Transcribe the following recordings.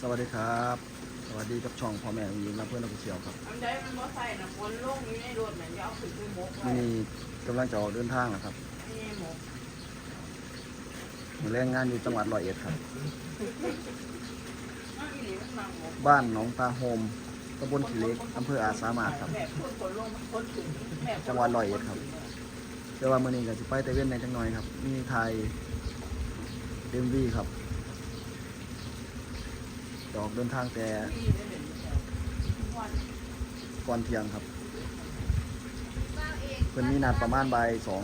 สวัสดีครับ สวัสดีกับช่องพ่อแม่ยิงและเพื่อนนักเชียวครับอันใดมันบ่ใส่น่ะฝนลงอยู่ในรถน่ะอย่าเอาขึ้นไปหมกไว้วันนี้กำลังจะออกเดินทางนะครับนี่หมกมาแรงงานอยู่จังหวัดร้อยเอ็ดครับอ้าวอีหลีมันมังหมกบ้านหนองตาโฮมตำบลขีเหล็กอำเภออาจสามารถครับ แบบคนฝนลงคนขึ้นแบบจังหวัดร้อยเอ็ดครับ แต่ว่ามื่อนี้ก็จะไปแต่เว้นในจังหน่อยครับ มีไทยเอ็มวีครับจะ ออกเดินทางแต่ที่ได้เป็นวันก่อนเที่ยงครับ เพิ่นมีนัดประมาณบ่ายสอง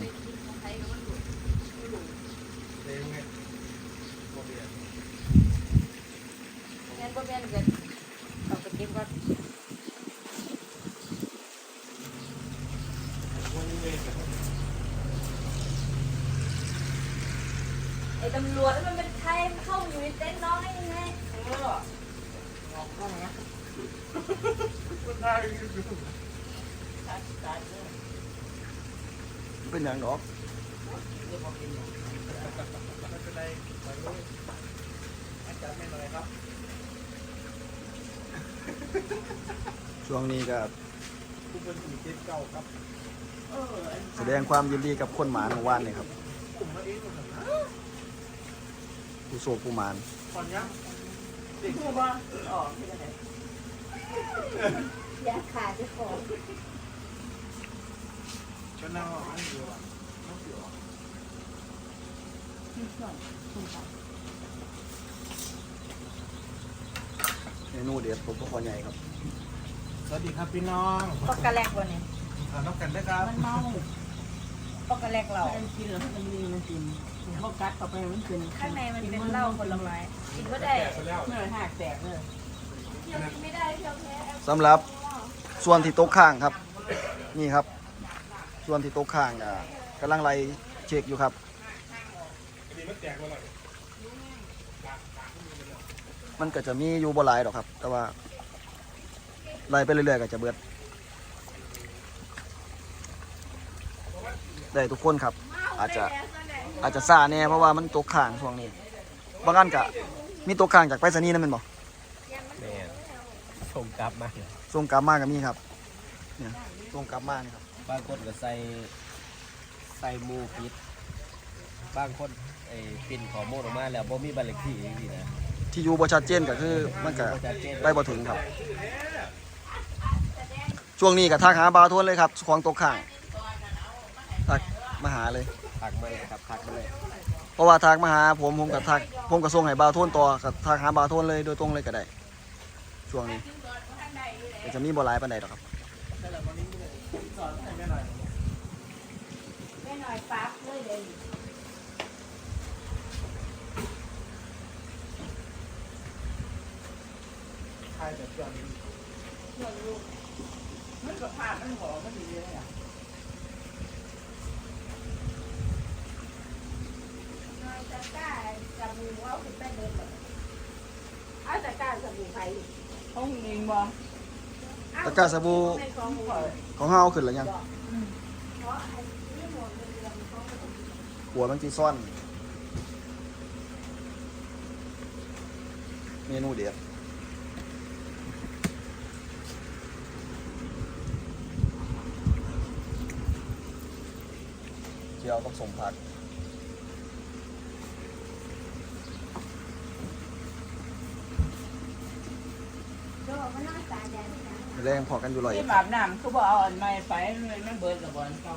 แม่นบ่แม่นก็เอาไปเก็บก่อนไอ้ตำรวจแล้วมันเป็นใครมันเข้าอยู่ในเต็นท์น้องได้ยังไงเออ ออกก่อนนะตัดตัดเด้อเป็นอย่างดอกเดี๋ยวบ่เป็นหยังช่วงนี้ก็เอออันแสดงความยินดีกับคนหมาเมื่อวานนี่ครับผู้โศกผู้หมาน คือบ่าออกที่ไหนอยากขาดจะของเมนูเด็ดผมก็พอใหญ่ครับ สวัสดีครับพี่น้องปอกกะแลกวันนี้ทานน้ำกันด้วยครับมันเมาปอกกะแลกเรามันกินแล้วมันมีมันกิน บ่กัดเข้าไปมันกินข้างในมันเป็นเหล้าผลไม้กินก็ได้เมื่อหักแตกเลยเที่ยวกินไม่ได้เที่ยวแพ้สำหรับส่วนที่โต๊ะข้างครับ นี่ครับ ส่วนที่โต๊ะข้างอะกำลังไล่เช็คอยู่ครับมันก็จะมีอยู่บ่หลายดอกครับ แต่ว่าไล่ไปเรื่อยๆก็จะเบิดได้ทุกคนครับ อาจจะ อาจจะซาแน่เพราะว่ามันตกข้างช่วงนี้ บางอันก็มีตกข้างจากไปรษณีย์นั่นเป็นบ่แม่ส่งกลับมาส่งกลับมาก็มีครับเนี่ยส่งกลับมานี่ครับบางคนก็ใส่ใส่หมูพิษบางคนไอ้ปิ่นขอโมดออกมาแล้วบ่มีบัตรเลขที่จริงๆนะที่อยู่บ่ชัดเจนก็คือมันก็บ่ชัดเจนไปบ่ถึงครับ ช่วงนี้ก็ทักหาบาวโทนเลยครับของตกข้างทัก มาหาเลย ทักมาเลยครับทักมาเลยเพราะว่าทักมาหาผมผมก็ทัก ผมก็ส่งให้บาวโทนต่อก็ทักหาบาวโทนเลยโดยตรงเลยก็ได้ช่วงนี้ก็จะมีบ่หลายปานใดดอกครับแม่หน่อยปั๊บเลยเดี๋ยวมันก็พาดมันหอมันดีเลยอะ หน่อยจะ กล้าจับมือว่าคุณแป้เดินแบบเอาจะก้าจับมือใครห้องเองบ่ตะกร้าสบู่ไม่ของมือของเฮาขึ้นแล้วยังเพราะอ้นี่หมดเดือนเขาหัวบางทีซ่อน เมนูเด็ดเจียวต้องสมผัก โดนมันน่าตาแดงนะ แรงพอกันอยู่ลอยที่บาบน้ำคือบ่เอาอันใหม่ไปเลยมันเบิดละบ่อนเก่า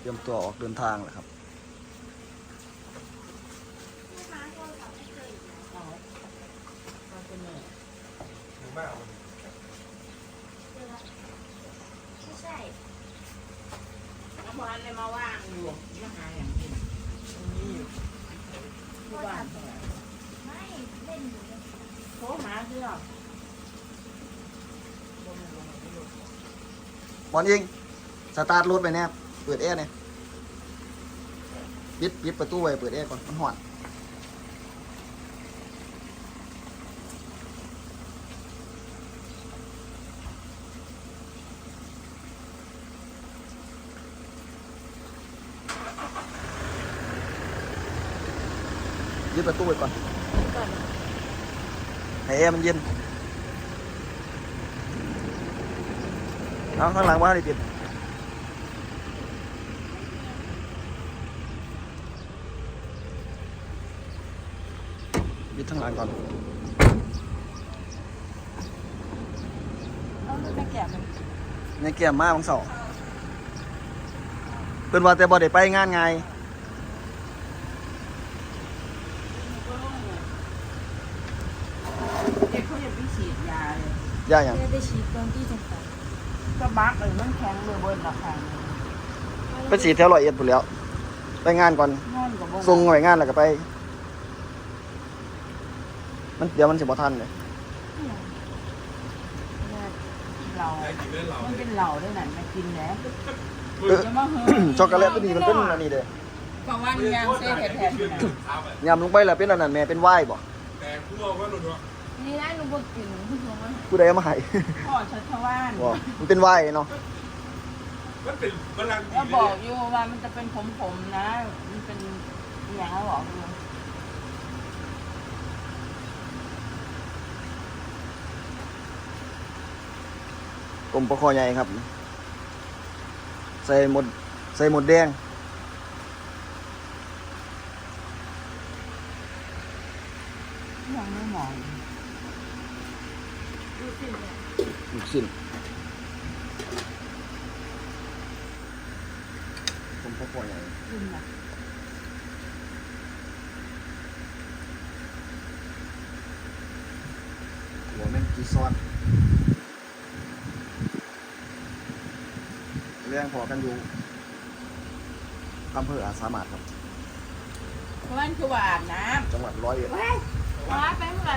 เตรียมตัวออกเดินทางแล้วครับเอาเอาเป็นเนื้อไม่ใช่น้ำมันเลยมาว่างอยู่มาหาอย่างกินตรงนี้อยู่ที่บ้านเท่าไหร่ไม่เล่นอยู่เลยโทรหาเพื่อน บอลเองสตาร์ทรถไปแน่เปิดแอร์เนี่ยปิดปิดประตูไว้เปิดแอร์ก่อน มันหอนปิดประตูไว้ก่อนก่อนให้แอร์มันเย็น เอาข้างหลังว่าได้ปิดปิดข้างหลังก่อนเอาลูกไปแกะมันในเกียมมาของเสาเพิ่นว่าแต่บ่ได้ไปงานไงเด็กเขาจะไปฉีดยาเลยย่าหยังไม่ได้ฉีดตอนที่จะไปก็บักเลยมันแข็งเลยเบิ้ลราคาไปสีแถวร้อยเอ็ดพุ่นแหล้ว ไปงานก่อนนอนกับบ่ส่งหน่วยงานแล้วก็ไป มันเดี๋ยวมันสิบ่ทันเลยเรามันเป็นเหล่าด้วยนั่นมากินแล้วเอออย่ามาเฮ้ช็อกโกแลตตัวนี้มันเป็นอันนี้เด้กลางวันยางเซ่แทนๆอยู่นะยำลงไปแล้วเป็นอันนั้นแม่เป็นไวน์บ่แต่ผู้บอกว่าหลุดว่า นี่นะหนูบอกกินผู้ชมว่าผู้ใดเอามาให้ พ่อชัชวานบ่มันเป็นไวน์เนาะมันเป็นพลังดีแล้วบอกอยู่ว่ามันจะเป็นผมๆนะ มันเป็นอย่างนั้นบอกอยู่กลมปลาคอใหญ่ครับ ใส่หมด ใส่หมดแดงยังไม่มอง ดูสิเนี่ย ลูกชิ้นกลมปลาคอใหญ่กินนะหัวแม่งกีซอน เรื่องพอกันอยู่อำเภออาจสามารถครับ เพราะมันคือว่าอาบน้จังหวัดร้อยเอ็ดไปว้าไปเมื่อไหร่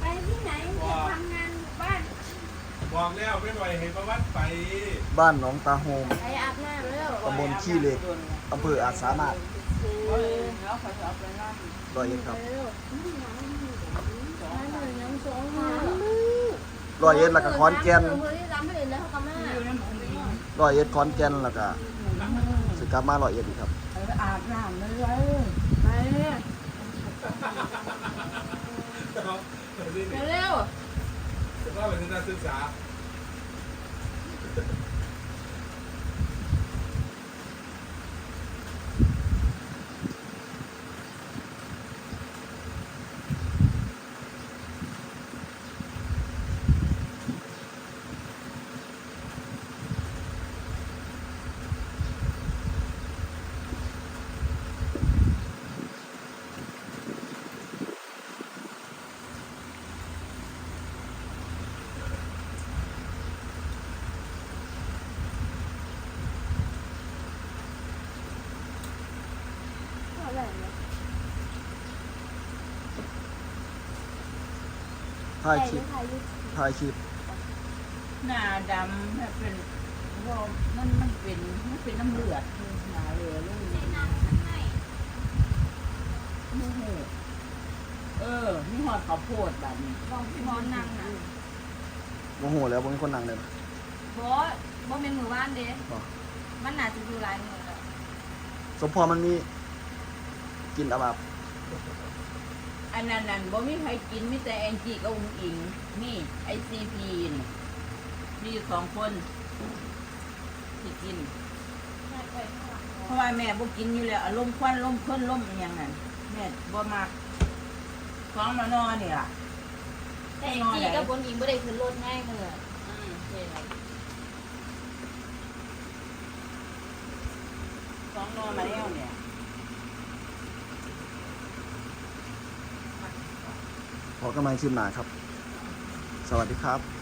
ไปที่ไหนจะทำงานอยู่บ้าน บอกแล้วไม่ไหวเห็นประวัติไปบ้านหนองตาโฮม ไปอาบน้ำแล้วำตำบลขี้เหล็กอำเภออาจสามารถเออแล้วเขาจะเอาไปนั่งร้อยเอ็ดครับเร็วน้ำหนึ่งน้ำสองมาร้อยเอ็ดแล้วก็ขอนแก่นเฮ้ยรับไม่ได้แล้วเขาก็มาอยู่ในหมูนี้ร้อยเอ็ดขอนแก่นแล้วก็สิกลับมาร้อยเอ็ดอีกครับเอออาบน้ำเลยไปนี่เร็ว จะว่าเป็ ท่าไหร่เนี่ยถ่ายคลิปถ่ายรูปถ่ายคลิปหน้าดำแบบเป็นว่ามันมันเป็นมันเป็นน้ำเลือดหนาเรือลูกในน้ำข้างในโอ้โหเออนี่หอดข้าวโพดแบบนี้บอกพี่บอลนั่งนะโมโหแล้วบ่มีคนนั่งเลยบอสบอสเป็นมือบ้านเด้บ่มันน่าจะอยู่หลายมือแล้วสมพรมันมี กินอาบับอันนั้นนั่นบ่มีใครกินมีแต่แองจี้กับอุ้งอิง นี่ไอซีพีนี่มีอยู่สองคนที่กิน เพราะว่าแม่บ่กินอยู่แล้วอารมณ์ควันลมเพิ่นลมอหย่างนั้นแม่บ่มักฟ้องมานอนนี่ล่ะแต่เอ็งจี้กับบนอิงไม่ได้ขึ้นรถง่ายเลยอืมเฮ็ดอะไรฟ้องนอนมาแล้วเนี่ย ขอกำลังชิมหนาครับ สวัสดีครับ